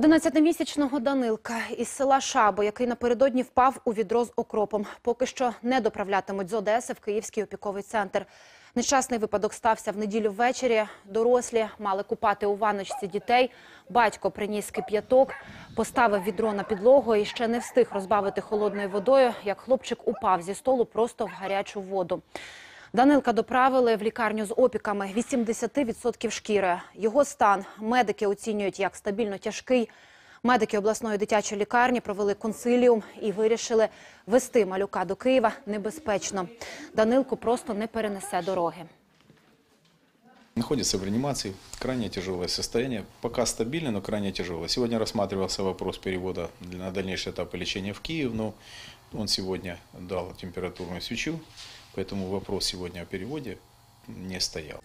11-місячного Данилка із села Шабо, який напередодні впав у відро з окропом, поки що не доправлятимуть з Одеси в Київський опіковий центр. Нещасний випадок стався в неділю ввечері. Дорослі мали купати у ванночці дітей. Батько приніс кип'яток, поставив відро на підлогу і ще не встиг розбавити холодною водою, як хлопчик упав зі столу просто в гарячу воду. Данилка доправили в лікарню з опіками 80% шкіри. Його стан медики оцінюють як стабільно тяжкий. Медики обласної дитячої лікарні провели консиліум і вирішили вести малюка до Києва небезпечно. Данилку просто не перенесе дороги. Находится в реанимации, крайне тяжелое состояние, пока стабильно, но крайне тяжелое. Сегодня рассматривался вопрос перевода на дальнейший этап лечения в Киев, но он сегодня дал температурную свечу, поэтому вопрос сегодня о переводе не стоял.